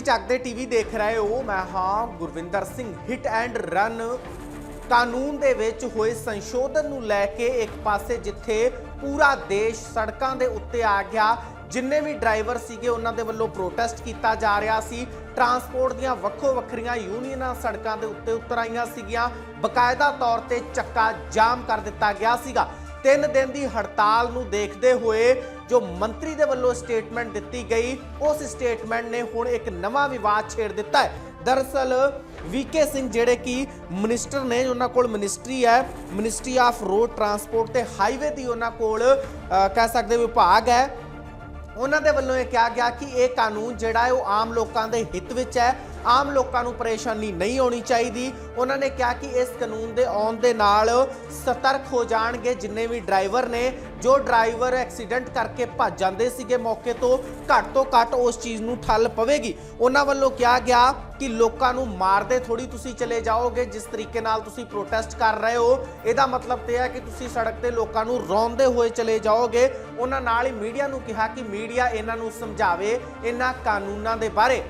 ਤੁਸੀਂ ਚੱਕਦੇ ਟੀਵੀ ਦੇਖ ਰਹੇ ਹੋ, ਮੈਂ ਹਾਂ Gurwinder Singh. Hit and run ਕਾਨੂੰਨ ਦੇ ਵਿੱਚ ਹੋਏ ਸੰਸ਼ੋਧਨ ਨੂੰ ਲੈ ਕੇ ਇੱਕ ਪਾਸੇ ਜਿੱਥੇ ਪੂਰਾ ਦੇਸ਼ ਸੜਕਾਂ ਦੇ ਉੱਤੇ ਆ ਗਿਆ, ਜਿੰਨੇ ਵੀ ਡਰਾਈਵਰ ਸੀਗੇ ਉਹਨਾਂ ਦੇ ਵੱਲੋਂ ਪ੍ਰੋਟੈਸਟ ਕੀਤਾ ਜਾ ਰਿਹਾ ਸੀ। ਟਰਾਂਸਪੋਰਟ ਦੀਆਂ ਵੱਖੋ ਵੱਖਰੀਆਂ ਯੂਨੀਅਨਾਂ ਸੜਕਾਂ ਦੇ ਉੱਤੇ ਉਤਰ ਆਈਆਂ ਸੀਗੀਆਂ। ਬਕਾਇਦਾ ਤੌਰ ਤੇ ਚੱਕਾ ਜਾਮ ਕਰ ਦਿੱਤਾ ਗਿਆ ਸੀਗਾ। ਤਿੰਨ ਦਿਨ ਦੀ ਹੜਤਾਲ ਨੂੰ ਦੇਖਦੇ ਹੋਏ ਜੋ ਮੰਤਰੀ ਦੇ ਵੱਲੋਂ ਸਟੇਟਮੈਂਟ ਦਿੱਤੀ ਗਈ, ਉਸ ਸਟੇਟਮੈਂਟ ਨੇ ਹੁਣ ਇੱਕ ਨਵਾਂ ਵਿਵਾਦ ਛੇੜ ਦਿੱਤਾ ਹੈ। ਦਰਅਸਲ ਵੀਕੇ ਸਿੰਘ ਜਿਹੜੇ ਕਿ ਮਿਨਿਸਟਰ ਨੇ, ਉਹਨਾਂ ਕੋਲ ਮਿਨਿਸਟਰੀ ਹੈ, ਮਿਨਿਸਟਰੀ ਆਫ ਰੋਡ ਟਰਾਂਸਪੋਰਟ ਤੇ ਹਾਈਵੇ ਦੀ ਉਹਨਾਂ ਕੋਲ ਕਹਿ ਸਕਦੇ ਵਿਭਾਗ ਹੈ। ਉਹਨਾਂ ਦੇ ਵੱਲੋਂ ਇਹ ਕਿਹਾ ਗਿਆ ਕਿ ਇਹ ਕਾਨੂੰਨ ਜਿਹੜਾ ਹੈ ਉਹ ਆਮ ਲੋਕਾਂ ਦੇ ਹਿੱਤ ਵਿੱਚ ਹੈ। ਆਮ ਲੋਕਾਂ ਨੂੰ ਪਰੇਸ਼ਾਨੀ ਨਹੀਂ ਹੋਣੀ ਚਾਹੀਦੀ। ਉਹਨਾਂ ਨੇ ਕਿਹਾ ਕਿ ਇਸ ਕਾਨੂੰਨ ਦੇ ਆਉਣ ਦੇ ਨਾਲ ਸਤਰਕ ਹੋ ਜਾਣਗੇ ਜਿੰਨੇ ਵੀ ਡਰਾਈਵਰ ਨੇ। ਜੋ ਡਰਾਈਵਰ ਐਕਸੀਡੈਂਟ ਕਰਕੇ ਭੱਜ ਜਾਂਦੇ ਸੀਗੇ ਮੌਕੇ ਤੋਂ, ਘੱਟ ਤੋਂ ਘੱਟ ਉਸ ਚੀਜ਼ ਨੂੰ ਠੱਲ ਪਵੇਗੀ। ਉਹਨਾਂ ਵੱਲੋਂ ਕਿਹਾ ਗਿਆ ਕਿ ਲੋਕਾਂ ਨੂੰ ਮਾਰਦੇ ਥੋੜੀ ਤੁਸੀਂ ਚਲੇ ਜਾਓਗੇ, ਜਿਸ ਤਰੀਕੇ ਨਾਲ ਤੁਸੀਂ ਪ੍ਰੋਟੈਸਟ ਕਰ ਰਹੇ ਹੋ। ਇਹਦਾ ਮਤਲਬ ਤੇ ਹੈ ਕਿ ਤੁਸੀਂ ਸੜਕ ਤੇ ਲੋਕਾਂ ਨੂੰ ਰੋਂਦੇ ਹੋਏ ਚਲੇ ਜਾਓਗੇ। ਉਹਨਾਂ ਨਾਲ ਹੀ ਮੀਡੀਆ ਨੂੰ ਕਿਹਾ ਕਿ ਮੀਡੀਆ ਇਹਨਾਂ ਨੂੰ ਸਮਝਾਵੇ, ਇਹਨਾਂ ਕਾਨੂੰਨਾਂ ਦੇ ਬਾਰੇ।